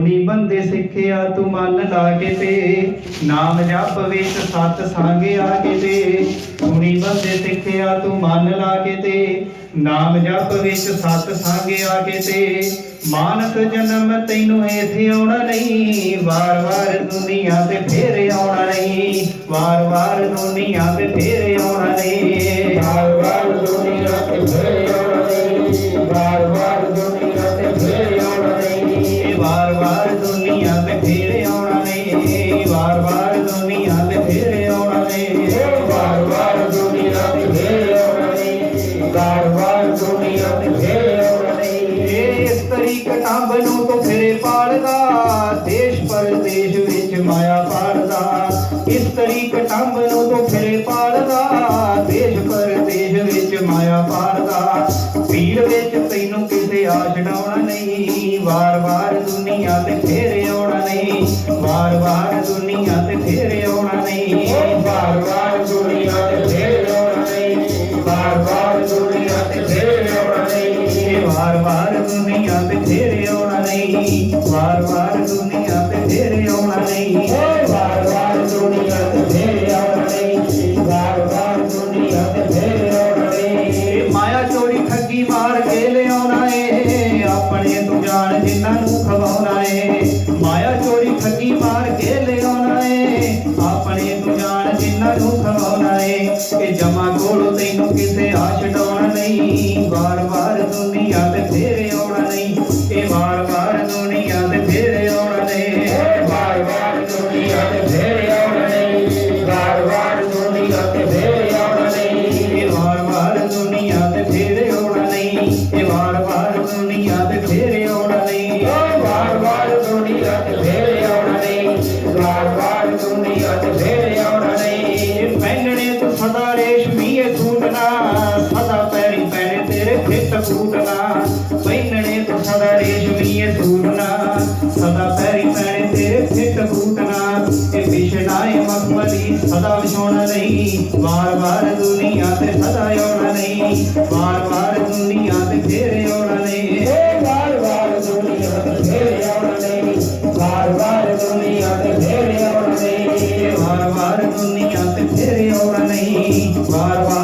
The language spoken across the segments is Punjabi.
ਨੀ ਬੰਦੇ ਸਿੱਖਿਆ ਤੂੰ ਮਨ ਲਾ ਕੇ ਤੇ। ਨਾਮ ਜਪ ਵਿੱਚ ਸਤ ਸੰਗ ਆ ਕੇ ਤੇ ਸੁਣੀ ਬੰਦੇ ਸਿੱਖਿਆ ਤੂੰ ਮਨ ਲਾ ਕੇ ਤੇ। ਨਾਮ ਜਪ ਵਿੱਚ ਸਤ ਸੰਗ ਆ ਕੇ ਤੇ। ਮਾਨਸ ਜਨਮ ਤੈਨੂੰ ਇੱਥੇ ਆਉਣਾ ਨਹੀਂ। ਵਾਰ-ਵਾਰ ਦੁਨੀਆ ਤੇ ਫੇਰ ਆਉਣਾ ਨਹੀਂ। ਵਾਰ-ਵਾਰ ਦੁਨੀਆ ਤੇ ਫੇਰ ਆਉਣਾ ਨਹੀਂ। ਵਾਰ-ਵਾਰ ਤਰੀਕ ਨੂੰ ਤੋਂ ਫਿਰੇ ਪਾਲਦਾ ਦੇਸ਼ ਪਰਦੇਸ਼ ਵਿੱਚ ਮਾਇਆ ਪਾਲਦਾ ਇਸ ਤਰੀਕ ਨੂੰ ਤੋਂ ਫਿਰੇ ਪਾਲਦਾ ਦੇਸ਼ ਪਰਦੇਸ਼ ਵਿੱਚ ਮਾਇਆ ਪਾਲਦਾ ਭੀੜ ਵਿੱਚ ਤੈਨੂੰ ਕਿਸੇ ਆ ਛਡਾਉਣਾ ਨਹੀਂ ਵਾਰ-ਵਾਰ ਦੁਨੀਆ ਤੇ ਫੇਰ ਆਉਣਾ ਨਹੀਂ ਵਾਰ-ਵਾਰ ਦੁਨੀਆ ਤੇ ਫੇਰੇ ਆਉਣਾ ਨਹੀਂ ਵਾਰ-ਵਾਰ दुनिया पे फेरे आना नहीं। वार वार दुनिया पे फेरे आना नहीं। वार वार दुनिया पे फेरे आना नहीं। वार वार दुनिया पे फेरे आना नहीं। माया चोरी ठगी मार के ले आना है अपने तू जान जिन्ना नु खवाना है माया चोरी ठगी मार के ले आना है अपने तू जान जिन्ना नु खवाना है के जमा कोल तैनू किसे आ छडाउਣਾ नहीं। बार बार दुनिया पे फेरे ಹೆತ್ತ ಕೂದಲ ಬೈಂಗಣೆ ಸದ ರೇಷ್ಮಿಯ ಸೂರನ ಸದಾ ಪರಿ ಕಣೆ ಹೆತ್ತ ಕೂದಲ ਵਿਸ਼ਨਾਏ ਮਖਮਲੀ, ਸਦਾ ਵਿਛੋਣਾ ਨਹੀਂ ਵਾਰ ਵਾਰ ਦੁਨੀਆ ਤੇ ਸਦਾ ਆਉਣਾ ਨਹੀਂ, ਵਾਰ ਵਾਰ ਦੁਨੀਆ ਤੇ ਫੇਰ ਆਉਣਾ ਨਹੀਂ ਵਾਰ ਵਾਰ ਦੁਨੀਆ ਤੇ ਫੇਰ ਆਉਣਾ ਨਹੀਂ, ਵਾਰ ਵਾਰ ਦੁਨੀਆ ਤੇ ਫੇਰ ਆਉਣਾ ਨਹੀਂ ਵਾਰ ਵਾਰ ਦੁਨੀਆ ਤੇ ਫੇਰ ਆਉਣਾ ਨਹੀਂ, ਵਾਰ ਵਾਰ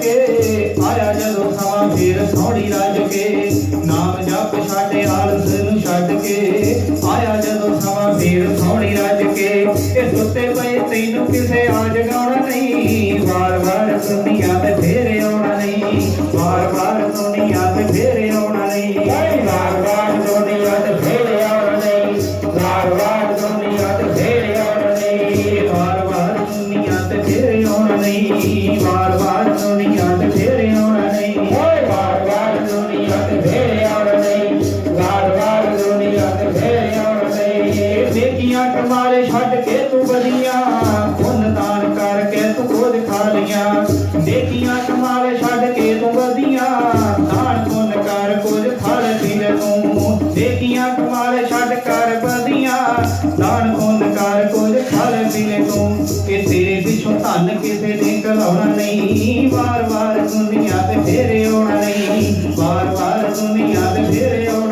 ਕੇ ਆਇਆ ਜਦੋਂ ਸਮਾਂ ਫੇਰ ਸੋਹਣੀ ਰੱਜ ਕੇ ਨਾਮ ਜਪ ਛੱਡ, ਆਲਸ ਨੂੰ ਛੱਡ ਕੇ। ਆਇਆ ਜਦੋਂ ਸਮਾਂ ਫੇਰ ਸੋਹਣੀ ਰੱਜ ਕੇ ਇਹ ਸੁੱਤੇ ਪਏ ਤੈਨੂੰ ਕਿਸੇ ਆ ਜਗਾਉਣਾ ਨਹੀਂ। ਵਾਰ-ਵਾਰ ਦੁਨੀਆ ਤੇ ਫੇਰ ਆਉਣਾ ਨਹੀਂ। ਵਾਰ-ਵਾਰ ਦੁਨੀਆ ਤੇ ਫੇਰ ਆਉਣਾ ਨਹੀਂ। ਵਾਰ-ਵਾਰ ਦੁਨੀਆ ਤੇ ਫੇਰ ਆਉਣਾ ਨਹੀਂ। ਵਾਰ-ਵਾਰ ਦੁਨੀਆ ਕਮਾਲੇ ਛੱਡ ਕੇ ਤੂੰ ਬਲੀਆਂ ਪੁੰਨ ਦਾਨ ਕਰਕੇ ਤੂੰ ਖੁਦ ਖਾ ਲੀਆਂ ਨੇਕੀਆਂ ਕਮਾਲੇ ਛੱਡ ਕੇ ਤੂੰ ਬਲੀਆਂ ਦਾਨ ਪੁੰਨ ਕਰ ਕੁਝ ਫਲ ਪੀ ਲੈ ਤੂੰ। ਨੇਕੀਆਂ ਕਮਾਲੇ ਛੱਡ ਕਰ ਬਲੀਆਂ ਦਾਨ ਪੁੰਨ ਕਰ ਕੁਝ ਫਲ ਪੀ ਤੂੰ। ਕਿ ਤੇਰੇ ਪਿੱਛੋਂ ਧਨ ਕਿਸੇ ਨੇ ਕਲਾਉਣਾ ਨਹੀਂ। ਵਾਰ-ਵਾਰ ਦੁਨੀਆ ਤੇ ਫੇਰੇ ਆਉਣਾ ਨਹੀਂ। ਵਾਰ-ਵਾਰ ਦੁਨੀਆ ਤੇ ਫੇਰ ਆਉਣਾ